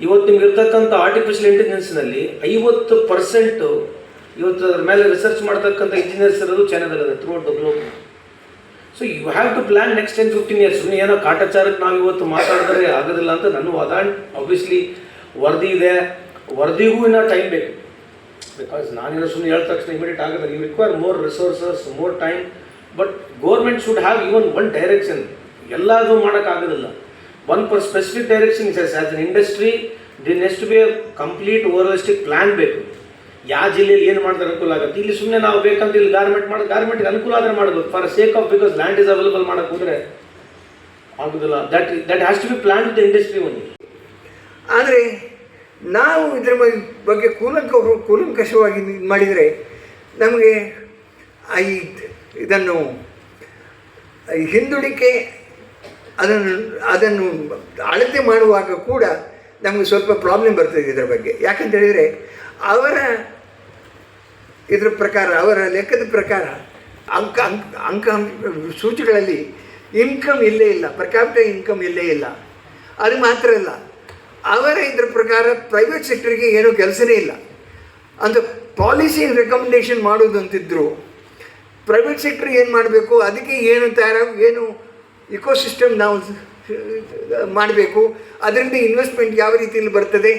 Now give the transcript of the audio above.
ಇವತ್ತು ನಿಮ್ಗೆ ಇರ್ತಕ್ಕಂಥ ಆರ್ಟಿಫಿಷಿಯಲ್ ಇಂಟೆಲಿಜೆನ್ಸ್ನಲ್ಲಿ ಐವತ್ತು ಪರ್ಸೆಂಟು ಇವತ್ತು ಅದ್ರ ಮೇಲೆ ರಿಸರ್ಚ್ ಮಾಡ್ತಕ್ಕಂಥ ಇಂಜಿನಿಯರ್ಸ್ ಇರೋದು ಚೈನಾದಲ್ಲಿದೆ throughout the globe so you have to plan next ten fifteen years ಸುಮ್ಮನೆ ಏನೋ ಕಾಟಾಚಾರಕ್ಕೆ ನಾವು ಇವತ್ತು ಮಾತಾಡಿದ್ರೆ ಆಗೋದಿಲ್ಲ ಅಂತ ನನ್ನ ವಾದ. ಆಬ್ವಿಯಸ್ಲಿ ವರದಿ ಇದೆ. ವರದಿಗೂ ಇನ್ನೂ ಟೈಮ್ ಬೇಕು. ಬಿಕಾಸ್ ನಾನೇನೋ ಸುಮ್ಮನೆ ಹೇಳಿದ ತಕ್ಷಣ ಇಮಿಡಿಯೇಟ್ ಆಗೋದಿಲ್ಲ you require more resources more time but government should have even one direction ಎಲ್ಲದೂ ಮಾಡೋಕ್ಕಾಗೋದಿಲ್ಲ one specific direction is as an industry the next be complete holistic plan ಬೇಕು. ಯಾವ ಜಿಲ್ಲೆಯಲ್ಲಿ ಏನು ಮಾಡಿದ್ರೆ ಅನುಕೂಲ ಆಗುತ್ತೆ? ಇಲ್ಲಿ ಸುಮ್ಮನೆ ನಾವು ಬೇಕಂತ ಇಲ್ಲಿ ಗಾರ್ಮೆಂಟ್ ಮಾಡಿ ಗಾರ್ಮೆಂಟ್ಗೆ ಅನುಕೂಲ ಆದರೆ ಮಾಡಬೇಕು for sake of because land is available ಮಾಡೋಕೆ ಹೋದರೆ ಆಗೋದಿಲ್ಲ. That that has to be plan with industry ಒಂದು ಆದರೆ ನಾವು ಇದರ ಬಗ್- ಬಗ್ಗೆ ಕೂಲಂಕ, ಕೂಲಂಕಷವಾಗಿ ಮಾಡಿದರೆ ನಮಗೆ ಈ ಇದನ್ನು ಹಿಂದುಳಿಕೆ ಅದನ್ನು ಅದನ್ನು ಅಳತೆ ಮಾಡುವಾಗ ಕೂಡ ನಮಗೆ ಸ್ವಲ್ಪ ಪ್ರಾಬ್ಲಮ್ ಬರ್ತದೆ ಇದರ ಬಗ್ಗೆ. ಯಾಕಂತ ಹೇಳಿದರೆ ಅವರ ಇದರ ಪ್ರಕಾರ, ಅವರ ಲೆಕ್ಕದ ಪ್ರಕಾರ ಅಂಕ ಅಂಕ ಅಂಕ ಸೂಚಿಗಳಲ್ಲಿ ಇನ್ಕಮ್ ಇಲ್ಲೇ ಇಲ್ಲ ಪರ್ ಕ್ಯಾಪಿಟಲ್ ಇನ್ಕಮ್ ಇಲ್ಲೇ ಇಲ್ಲ. ಅದು ಮಾತ್ರ ಅಲ್ಲ, ಅವರ ಇದ್ರ ಪ್ರಕಾರ ಪ್ರೈವೇಟ್ ಸೆಕ್ಟರ್ಗೆ ಏನೂ ಕೆಲಸನೇ ಇಲ್ಲ. ಅಂತ ಪಾಲಿಸಿ ರೆಕಮೆಂಡೇಷನ್ ಮಾಡೋದು ಅಂತಿದ್ರು ಪ್ರೈವೇಟ್ ಸೆಕ್ಟರ್ ಏನು ಮಾಡಬೇಕು, ಅದಕ್ಕೆ ಏನು ತಯಾರ ಏನು ಇಕೋಸಿಸ್ಟಮ್ ನಾವು ಮಾಡಬೇಕು. ಅದರಿಂದ ಇನ್ವೆಸ್ಟ್ಮೆಂಟ್ ಯಾವ ರೀತಿಯಲ್ಲಿ ಬರ್ತದೆ?